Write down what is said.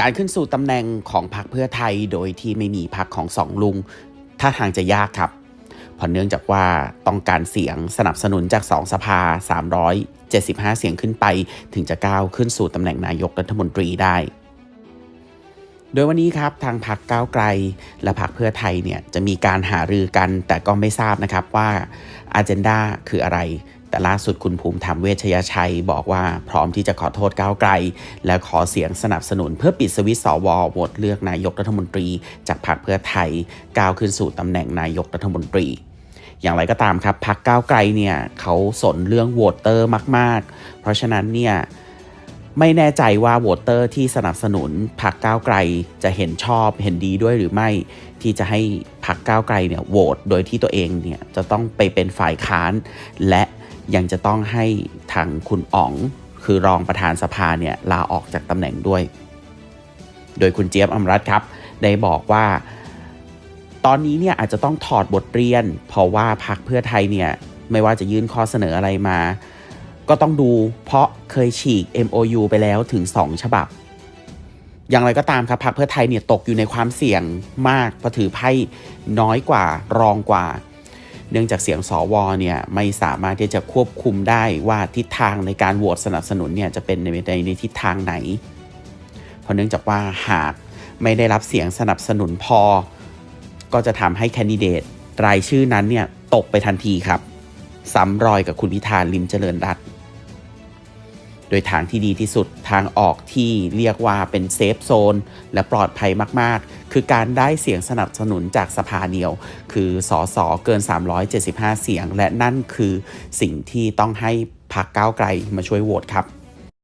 การขึ้นสู่ตำแหน่งของพรรคเพื่อไทยโดยที่ไม่มีพรรคของสองลุงท่าทางจะยากครับเพราะเนื่องจากว่าต้องการเสียงสนับสนุนจากสองสภา 375 เสียงขึ้นไป ถึงจะก้าวขึ้นสู่ตำแหน่งนายกรัฐมนตรีได้ โดยวันนี้ครับทางพรรคก้าวไกล และพรรคเพื่อไทยเนี่ยจะมีการหารือกัน แต่ก็ไม่ทราบนะครับว่าอาเจนดาคืออะไร แต่ล่าสุดคุณภูมิธรรมเวชยชัย บอกว่าพร้อมที่จะขอโทษก้าวไกล และขอเสียงสนับสนุนเพื่อปิดสวิตสวโหวตเลือกนายกรัฐมนตรี จากพรรคเพื่อไทยก้าวขึ้นสู่ตำแหน่งนายกรัฐมนตรี อย่างไรก็ตามครับพรรคก้าวไกลเนี่ยเขาสนเรื่องโหวตเตอร์มาก ๆ เพราะฉะนั้นเนี่ยไม่แน่ใจว่าโหวตเตอร์ที่สนับสนุนพรรคก้าวไกลจะเห็นชอบเห็นดีด้วยหรือไม่ที่จะให้พรรคก้าวไกลเนี่ยโหวตโดยที่ตัวเองเนี่ยจะต้องไปเป็นฝ่ายค้านและ ยังจะต้องให้ทางคุณอ๋อง คือรองประธานสภาเนี่ยลาออกจากตำแหน่งด้วย โดยคุณเจี๊ยบอมรัตครับ ได้บอกว่า ตอนนี้เนี่ยอาจจะต้องถอดบทเรียน เพราะว่าพรรคเพื่อไทยเนี่ยไม่ว่าจะยื่นข้อเสนออะไรมา ก็ต้องดูเพราะเคยฉีก MOU ไปแล้วถึง 2 ฉบับ อย่างไรก็ตามครับพรรคเพื่อไทยเนี่ยตกอยู่ในความเสี่ยงมากเพราะถือไพ่น้อยกว่ารองกว่า เนื่องจากเสียงสวเนี่ยไม่สามารถที่จะควบคุมได้ว่าทิศทางในการโหวตสนับสนุนเนี่ยจะเป็นในในในทิศทางไหน เพราะเนื่องจากว่าหากไม่ได้รับเสียงสนับสนุนพอ ก็จะทำให้แคนดิเดตรายชื่อนั้นเนี่ยตกไปทันทีครับซ้ำรอยกับคุณพิธาลิมเจริญรัตโดยทางที่ดีที่สุดทางออกที่เรียกว่าเป็นเซฟโซนและปลอดภัยมากๆ คือการได้เสียงสนับสนุนจากสภาเดียว คือสอสอเกิน 375 เสียง และนั่นคือสิ่งที่ต้องให้พรรคก้าวไกลมาช่วยโหวตครับ